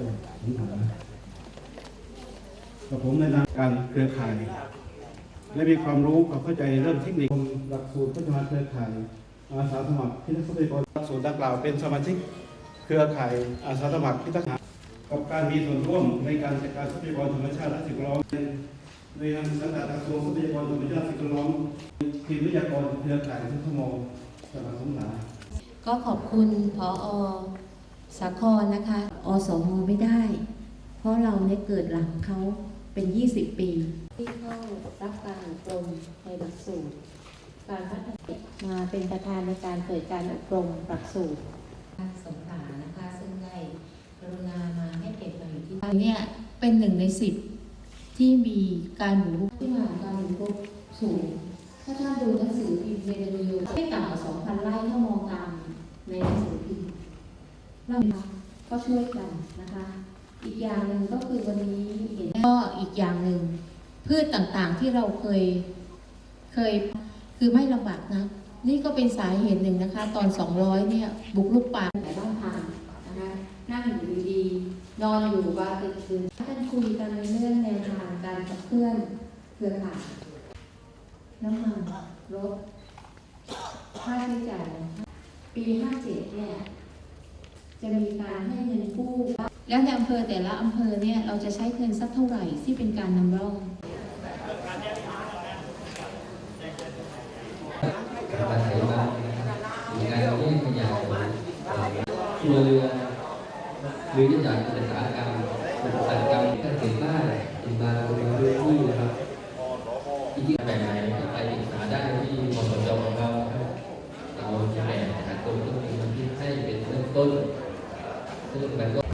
จังหวัดสงขลากับผมในนามการเครือข่าย และมีความรู้ความเข้าใจเรื่องเทคนิคหลักสูตรพัฒนาเครือข่าย อาสาสมัครพิทักษ์ทรัพยากรหลักสูตรดังกล่าวเป็นสมาชิกเครือข่ายอาสาสมัครพิทักษ์กับการมีส่วนร่วมในการจัดการทรัพยากรธรรมชาติและสิ่งแวดล้อมในงานสังกัดกระทรวงทรัพยากรธรรมชาติสิ่งแวดล้อมทีมวิทยากรเครือข่ายทุกชั่วโมงจังหวัดสงขลาก็ขอบคุณพออ สาครนะคะ อสมไม่ได้ เพราะเราเนี่ยเกิดหลังเขาเป็น 20 ปี ที่เข้ารับการอบรมในหลักสูตร การพัฒนามาเป็นประธานในการเปิดการอบรมหลักสูตรสงขลานะคะ ซึ่งได้กรุณามาให้เก็บมาอยู่ที่เนี่ยเป็นหนึ่งในสิบที่มีการหมุนที่มาการหมุนพบสูง ถ้าท่านดูหนังสือพิมพ์เดลิยูไม่ต่ำกว่า2,000 ไร่ถ้ามองตามในหนังสือพิมพ์ เราก็ช่วยกันนะคะ อีกอย่างหนึ่งก็คือวันนี้เห็นก็อีกอย่างหนึ่งพืชต่างๆที่เราเคยเคยคือไม่ลำบากนะ นี่ก็เป็นสาเหตุหนึ่งนะคะ ตอน 200 เนี่ย บุกลุกป่าแต่บ้านทางนะคะนั่งอยู่ดีๆนอนอยู่บ้านตื่นคืนท่านคุยกันในเรื่องแนวทางการขับเคลื่อนเครือข่ายน้ำมันรถค่าใช้จ่ายปี 57 เนี่ย จะมีการให้เงินกู้แล้วในอำเภอแต่ละอำเภอเนี่ยเราจะใช้เงินสักเท่าไหร่ที่เป็นการนำร่องอาศัยบ้านมีการแยกขยะครัวเรือนหรือจากอุตสากรรมอุตสาหกรรมที่เห็นบ้านเป็นบ้านเป็นพื้นที่นะครับที่ที่แบบไหนไปศึกษาได้ที่มสจของเราครับเราจะแบ่งหาตัวต้นทุนที่ให้เป็นเริ่มต้น ซึ่งมันก็